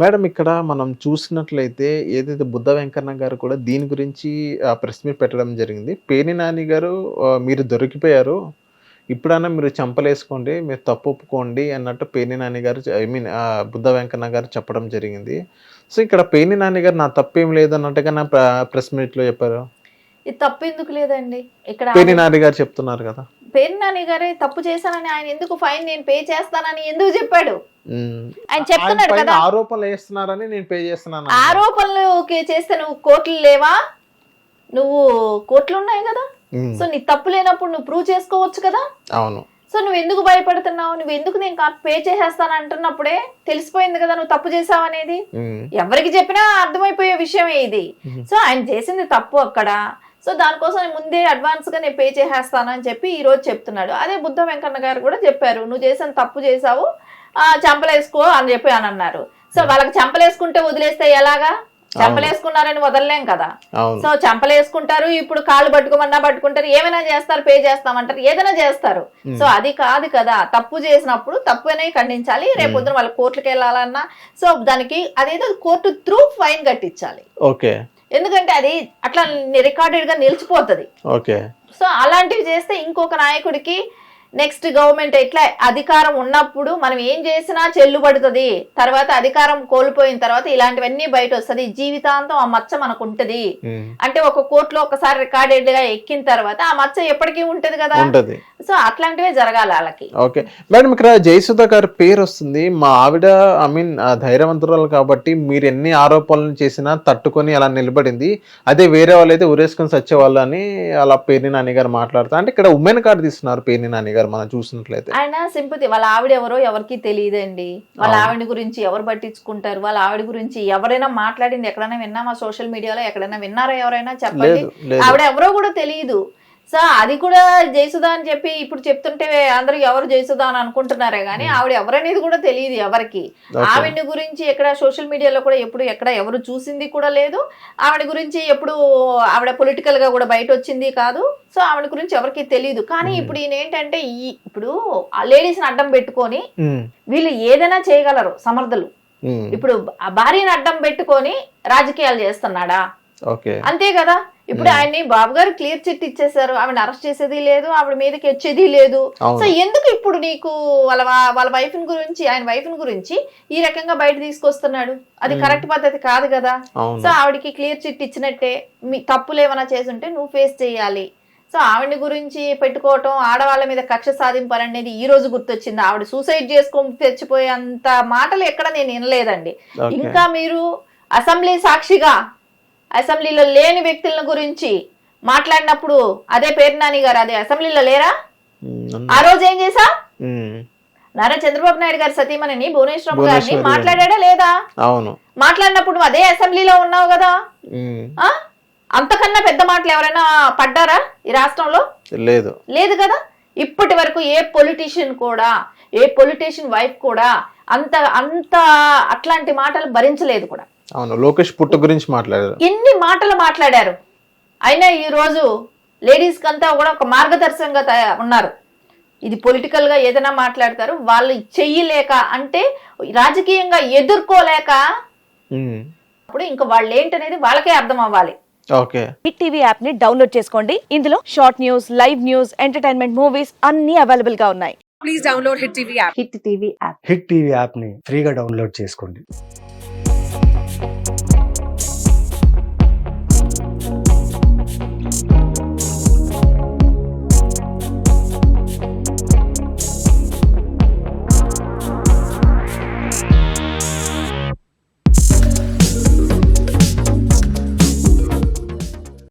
Madam ఇక్కడ మనం చూసినట్లయితే ఏదైతే బుద్ధ వెంకన్న గారు కూడా దీని గురించి ప్రెస్ మీట్ పెట్టడం జరిగింది. పేని నాని గారు మీరు దొరికిపోయారు. ఇప్పుడైనా మీరు చంపలేసుకోండి మీరు తప్పు ఒప్పుకోండి అన్నట్టు పేని నాని గారు ఐ మీన్ బుద్ధ వెంకన్న గారు చెప్పడం జరిగింది. సో ఇక్కడ పేని నాని గారు నా తప్పేం లేదు అన్నట్టుగా నా ప్రెస్ మీట్లో చెప్పారు. ఇది తప్పు ఎందుకు లేదండి? ఇక్కడ పేని నాని గారు చెప్తున్నారు కదా. పేరు నాని గారే తప్పు చేశానని ఆయన ఎందుకు ఫైన్ నేను పే చేస్తానని ఎందుకు చెప్పాడు. ఆయన చెప్తున్నాడు కదా. ఆరోపణలు వేస్తున్నారని నేను పే చేస్తున్నాను. ఆరోపణలు చేస్తే నువ్వు కోర్టులు లేవా? నువ్వు కోర్టులు ఉన్నాయి కదా. సో నీ తప్పు లేనప్పుడు నువ్వు ప్రూవ్ చేసుకోవచ్చు కదా? అవును. సో నువ్వు ఎందుకు భయపడుతున్నావు? నువ్వు ఎందుకు నేను పే చేసేస్తాను అంటున్నప్పుడే తెలిసిపోయింది కదా నువ్వు తప్పు చేసావు అనేది. ఎవరికి చెప్పినా అర్థమైపోయే విషయమే ఇది. సో ఆయన చేసింది తప్పు అక్కడ. సో దానికోసం ముందే అడ్వాన్స్గా నేను పే చేసేస్తాను అని చెప్పి ఈ రోజు చెప్తున్నాడు. అదే బుద్ధ వెంకన్న గారు కూడా చెప్పారు. నువ్వు చేసిన తప్పు చేసావు. చంపలేసుకో అని చెప్పి అని అన్నారు. సో వాళ్ళకి చంపలేసుకుంటే వదిలేస్తే ఎలాగా? చంపలేసుకున్నారని వదలలేం కదా. సో చంపలేసుకుంటారు ఇప్పుడు కాళ్ళు పట్టుకోమన్నా పట్టుకుంటారు ఏమైనా చేస్తారు పే చేస్తామంటారు ఏదైనా చేస్తారు. సో అది కాదు కదా. తప్పు చేసినప్పుడు తప్పునే ఖండించాలి. రేపు పొద్దున వాళ్ళ కోర్టుకి వెళ్ళాలన్నా సో దానికి అదేదో కోర్టు త్రూ ఫైన్ కట్టించాలి. ఓకే. ఎందుకంటే అది అట్లా రికార్డెడ్గా నిలిచిపోతుంది. ఓకే. సో అలాంటివి చేస్తే ఇంకొక నాయకుడికి నెక్స్ట్ గవర్నమెంట్ ఎట్లా అధికారం ఉన్నప్పుడు మనం ఏం చేసినా చెల్లుబడుతుంది. తర్వాత అధికారం కోల్పోయిన తర్వాత ఇలాంటివన్నీ బయట వస్తుంది జీవితాంతం ఆ మచ్చ మనకు ఉంటది. అంటే ఒక కోర్టులో ఒకసారి రికార్డెడ్గా ఎక్కిన తర్వాత ఆ మచ్చ ఎప్పటికీ ఉంటది కదా? సో అట్లాంటివే జరగాలి వాళ్ళకి. ఓకే. మేడం ఇక్కడ జయసుధ గారి పేరు వస్తుంది. మా ఆవిడ ఐ మీన్ ధైర్యవంతురాలు కాబట్టి మీరు ఎన్ని ఆరోపణలు చేసినా తట్టుకొని అలా నిలబడింది. అదే వేరే వాళ్ళు అయితే ఉరేసుకొని సచ్చేవాళ్ళు అని అలా పేర్ని నాని గారు మాట్లాడతారు అంటే ఇక్కడ ఉమెన్ కార్డు తీస్తున్నారు పేర్ని నాని గారు మనం చూసినట్లయితే. ఆయన సింపతి వాళ్ళ ఆవిడ ఎవరో ఎవరికి తెలియదండి. వాళ్ళ ఆవిడ గురించి ఎవరు పట్టించుకుంటారు? వాళ్ళ ఆవిడ గురించి ఎవరైనా మాట్లాడింది ఎక్కడైనా విన్నామా? సోషల్ మీడియాలో ఎక్కడైనా విన్నారా ఎవరైనా? చెప్పండి. ఆవిడ ఎవరో కూడా తెలియదు. సో అది కూడా జయసుధా అని చెప్పి ఇప్పుడు చెప్తుంటే అందరూ ఎవరు జయసుధా అని అనుకుంటున్నారే కానీ ఆవిడ ఎవరనేది కూడా తెలియదు ఎవరికి. ఆవిడ గురించి ఎక్కడ సోషల్ మీడియాలో కూడా ఎప్పుడు ఎక్కడ ఎవరు చూసింది కూడా లేదు. ఆవిడ గురించి ఎప్పుడు ఆవిడ పొలిటికల్గా కూడా బయట వచ్చింది కాదు. సో ఆవిడ గురించి ఎవరికి తెలియదు కానీ ఇప్పుడు ఈయన ఏంటంటే ఈ ఇప్పుడు ఆ లేడీస్ని అడ్డం పెట్టుకొని ఉమ్, వీళ్ళు ఏదైనా చేయగలరు సమర్థులు. ఇప్పుడు ఆ భార్యని అడ్డం పెట్టుకొని రాజకీయాలు చేస్తున్నాడా? అంతే కదా. ఇప్పుడు ఆయన్ని బాబు గారు క్లియర్ చిట్ ఇచ్చేసారు. ఆవిడ అరెస్ట్ చేసేది లేదు ఆవిడ మీదకి వచ్చేది లేదు. సో ఎందుకు ఇప్పుడు నీకు వాళ్ళ వాళ్ళ వైఫ్ గురించి ఆయన వైఫ్ గురించి ఈ రకంగా బయట తీసుకొస్తున్నాడు? అది కరెక్ట్ పద్ధతి కాదు కదా. సో ఆవిడకి క్లియర్ చిట్ ఇచ్చినట్టే మీ తప్పులు ఏమైనా చేసుంటే నువ్వు ఫేస్ చేయాలి. సో ఆవిడ గురించి పెట్టుకోవటం ఆడవాళ్ళ మీద కక్ష సాధింపు అనేది ఈ రోజు గుర్తొచ్చింది. ఆవిడ సూసైడ్ చేసుకొని తెచ్చిపోయేంత మాటలు ఎక్కడ నేను వినలేదండి. ఇంకా మీరు అసెంబ్లీ సాక్షిగా అసెంబ్లీలో లేని వ్యక్తుల గురించి మాట్లాడినప్పుడు అదే పేరు నాని గారు అదే అసెంబ్లీలో లేరా? ఆ రోజు ఏం చేసా నారా చంద్రబాబు నాయుడు గారి సతీమణిని భువనేశ్వరం గారిని. మాట్లాడా లేదా? అవును. మాట్లాడినప్పుడు నువ్వు అదే అసెంబ్లీలో ఉన్నావు కదా? అంతకన్నా పెద్ద మాటలు ఎవరైనా పడ్డారా ఈ రాష్ట్రంలో? లేదు. లేదు కదా? ఇప్పటి వరకు ఏ పొలిటీషియన్ కూడా ఏ పొలిటీషియన్ వైఫ్ కూడా అంత అంత అట్లాంటి మాటలు భరించలేదు కూడా. అవును లోకేష్ పుట్ట గురించి మాట్లాడారు. ఎన్ని మాటలు మాట్లాడారు? అయినా ఈ రోజు లేడీస్ కంతా కూడా ఒక మార్గదర్శకంగా తయా- ఉన్నారు. ఇది పొలిటికల్గా ఏదైనా మాట్లాడతారు వాళ్ళు చెయ్యలేక అంటే రాజకీయంగా ఎదుర్కోలేక అప్పుడు ఇంకా వాళ్ళు ఏంటనేది వాళ్ళకే అర్థం అవ్వాలి ఓకే. హిట్ టీవీ యాప్ని డౌన్లోడ్ చేసుకోండి. ఇందులో short news live news entertainment movies అన్ని అవైలబుల్గా ఉన్నాయి. please download Hit TV app. Hit TV app. Hit TV యాప్ని ఫ్రీగా డౌన్లోడ్ చేసుకోండి.